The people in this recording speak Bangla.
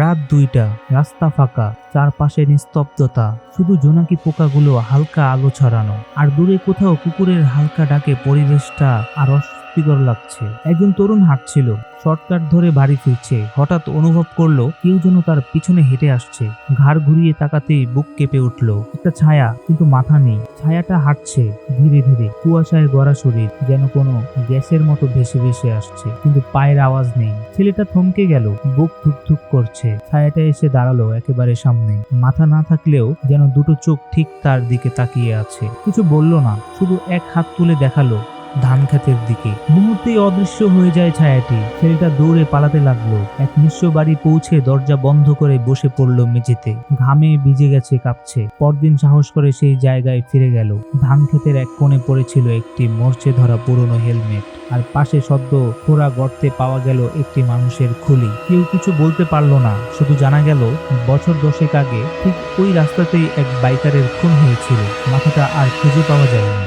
রাত দুইটা, রাস্তা ফাঁকা, চারপাশে নিস্তব্ধতা, শুধু জোনাকি পোকাগুলো হালকা আলো ছড়ানো। আর দূরে কোথাও কুকুরের হালকা ডাকে পরিবেশটা আর অস্বস্তিকর লাগছে। একজন তরুণ হাঁটছিল, শর্টকাট ধরে বাড়ি ফিরছে। হঠাৎ অনুভব করল, কেউ যেন তার পিছনে হেঁটে আসছে। ঘাড় ঘুরিয়ে তাকাতেই বুক কেঁপে উঠল। একটা ছায়া, কিন্তু মাথা নেই। ছায়াটা হাঁটছে, ধীরে ধীরে। কুয়াশায় গড়া শরীর, যেন কোনো গ্যাসের মতো ভেসে ভেসে আসছে। কিন্তু পায়ের আওয়াজ নেই। ছেলেটা থমকে গেল, বুক ধুকধুক করছে। ছায়াটা এসে দাঁড়াল একেবারে সামনে। মাথা না থাকলেও যেন দুটো চোখ ঠিক তার দিকে তাকিয়ে আছে। কিছু বলল না, শুধু এক হাত তুলে দেখাল। ধান ক্ষেতের দিকে। মুহূর্তেই অদৃশ্য হয়ে যায় ছায়াটি। ছেলেটা দৌড়ে পালাতে লাগল। এক নিঃস্ব বাড়ি পৌঁছে দরজা বন্ধ করে বসে পড়ল মেঝেতে। ঘামে ভিজে গেছে, কাঁপছে। পরদিন সাহস করে সেই জায়গায় ফিরে গেল। ধান ক্ষেতের এক কোণে পড়েছিল একটি মরচে ধরা পুরনো হেলমেট। আর পাশে সদ্য খোরা গর্তে পাওয়া গেল একটি মানুষের খুলি। কেউ কিছু বলতে পারল না। শুধু জানা গেল, বছর দশেক আগে ঠিক ওই রাস্তাতেই এক বাইকারের খুন হয়েছিল। মাথাটা আর খুঁজে পাওয়া যায়নি।